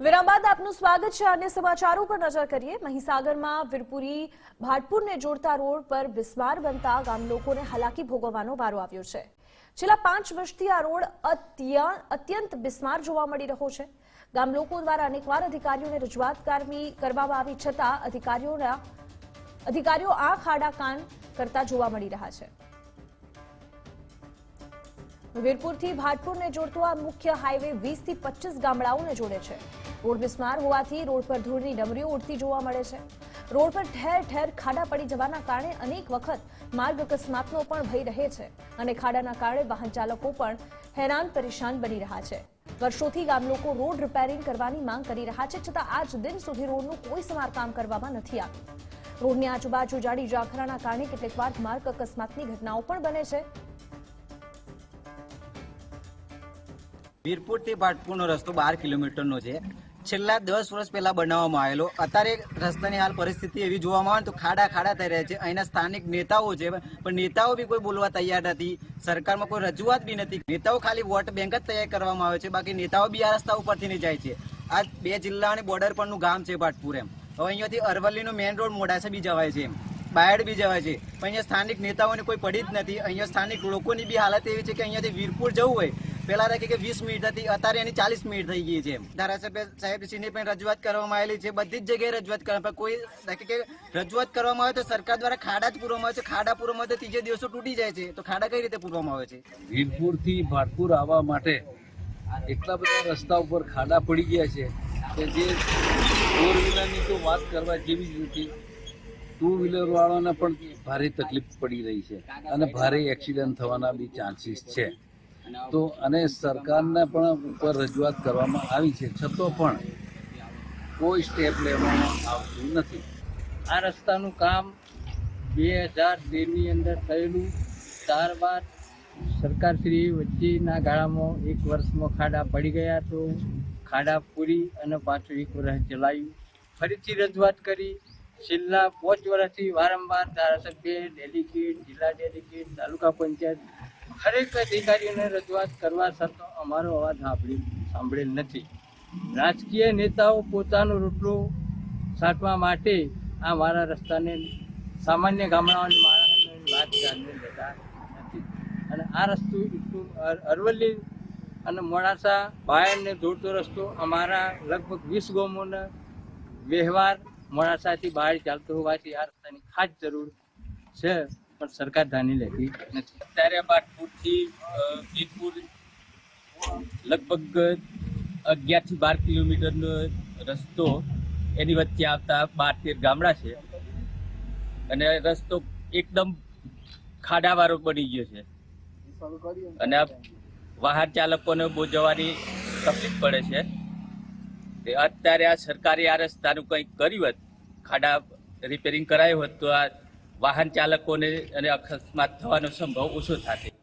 વિરામ આપનું સ્વાગત છે. અન્ય સમાચારો પર નજર કરીએ. મહીસાગરમાં વિરપુરી ભાટપુરને જોડતા રોડ પર બિસ્માર બનતા ગામ લોકોને હાલાકી ભોગવવાનો વારો આવ્યો છે. છેલ્લા પાંચ વર્ષથી આ રોડ અત્ય- અત્યંત બિસ્માર જોવા મળી રહ્યો છે. ગામ લોકો દ્વારા અનેકવાર અધિકારીઓને રજૂઆત કરવામાં આવી છતાં અધિકારીઓના, અધિકારીઓ આ ખાડા કાન કરતા જોવા મળી રહ્યા છે. વીરપુરથી ભાટપુરને જોડતો આ મુખ્ય હાઈવે વીસથી પચીસ ગામડાઓને જોડે છે. રોડ બિસ્માર હોવાથી રોડ પર ધૂળની ડમરીઓ ઉડતી જોવા મળે છે. રોડ પર ઠેર ઠેર ખાડા પડી જવાના કારણે અનેક વખત માર્ગ અકસ્માતનો પણ ભય રહે છે અને ખાડાના કારણે વાહન ચાલકો પણ હેરાન પરેશાન બની રહ્યા છે. વર્ષોથી ગામ લોકો રોડ રિપેરિંગ કરવાની માંગ કરી રહ્યા છે છતાં આજ દિન સુધી રોડનું કોઈ સમારકામ કરવામાં નથી આવ્યું. રોડની આજુબાજુ જાડી ઝાખરાના કારણે કેટલીકવાર માર્ગ અકસ્માતની ઘટનાઓ પણ બને છે. વીરપુરથી ભાટપુરનો રસ્તો બાર કિલોમીટરનો છે. છેલ્લા દસ વર્ષ પહેલા બનાવવામાં આવેલો. અત્યારે રસ્તાની હાલ પરિસ્થિતિ એવી જોવામાં આવે તો ખાડા ખાડા થઈ રહ્યા છે. અહીંના સ્થાનિક નેતાઓ છે, પણ નેતાઓ બી કોઈ બોલવા તૈયાર નથી. સરકારમાં કોઈ રજૂઆત બી નથી. નેતાઓ ખાલી વોટ બેંક જ તૈયાર કરવામાં આવે છે. બાકી નેતાઓ બી આ રસ્તા ઉપરથી નહીં જાય છે. આ બે જિલ્લાની બોર્ડર પરનું ગામ છે ભાટપુર એમ. હવે અહીંયાથી અરવલ્લીનો મેઇન રોડ મોડાસા બી જવાય છે એમ. બાયડ બી જવાય છે. પણ અહીંયા સ્થાનિક નેતાઓને કોઈ પડી જ નથી. અહીંયા સ્થાનિક લોકોની બી હાલત એવી છે કે અહીંયાથી વીરપુર જવું હોય પેલા રાખે કે વીસ મિનિટ હતી, અત્યારે એની ચાલીસ મિનિટ થઈ ગઈ છે ધારાસભ્ય સાહેબશ્રીની પણ રજૂઆત કરવામાં આવેલી છે, બધી જ જગ્યાએ રજૂઆત કરવામાં કોઈ રાખે કે રજૂઆત કરવામાં આવે તો સરકાર દ્વારા ખાડા જ પૂરવામાં આવે છે, ખાડા પૂરવામાં આવે તો ત્રીજે દિવસો તૂટી જાય છે, તો ખાડા કઈ રીતે પૂરવામાં આવે છે? વીરપુરથી ભાટપુર આવવા માટે એટલા બધા રસ્તા ઉપર ખાડા પડી ગયા છે કે જે ફોર વ્હીલરની તો વાત કરવા જેવી જ નથી. ટુ વ્હીલર વાળાને પણ ભારે તકલીફ પડી રહી છે અને ભારે એક્સિડન્ટ થવાના બી ચાન્સીસ છે. તો અને સરકારને પણ ઉપર રજૂઆત કરવામાં આવી છે. છતાં પણ કોઈ સ્ટેપ લેવામાં આવતું નથી. આ રસ્તાનું કામ બે હજાર તેરની અંદર થયેલું. ત્યારબાદ સરકારશ્રી વચ્ચેના ગાળામાં એક વર્ષમાં ખાડા પડી ગયા તો ખાડા પૂરી અને પાછું એક વર્ષ ચલાવ્યું ફરીથી રજૂઆત કરી. છેલ્લા પાંચ વર્ષથી વારંવાર ધારાસભ્ય ડેલિગેટ જિલ્લા ડેલિગેટ તાલુકા પંચાયત હરેક અધિકારીઓને રજૂઆત કરવા છતાં અમારો અવાજ સાંભળી સાંભળેલ નથી. રાજકીય નેતાઓ પોતાનો રોટલો સાટવા માટે આ મારા રસ્તાને સામાન્ય ગામડાઓની માણસોની વાત જાણી લેતા નથી. અને આ રસ્તો અરવલ્લી અને મોડાસા બાયરને જોડતો રસ્તો અમારા લગભગ વીસ ગામોનો વ્યવહાર મોડાસાથી બહાર ચાલતો હોવાથી આ રસ્તાની ખાસ જરૂર છે. પણ સરકાર ધાની લેતી નથી. અત્યારે બાટપુરથી વીરપુર, લગભગ અગિયારથી બાર કિલોમીટરનો રસ્તો એની વચ્ચે આવતા બાર તેર ગામડા છે. અને રસ્તો એકદમ ખાડાવાળો બની ગયો છે. અને વાહન ચાલકોને બહુ જવાની તકલીફ પડે છે. તે અત્યારે આ સરકારે આ રસ્તાનું કંઈક કર્યું હોત, ખાડા રિપેરિંગ કરાયું હોત, તો આ વાહન ચાલકોને અને અકસ્માત થવાનો સંભવ ઓછો થાત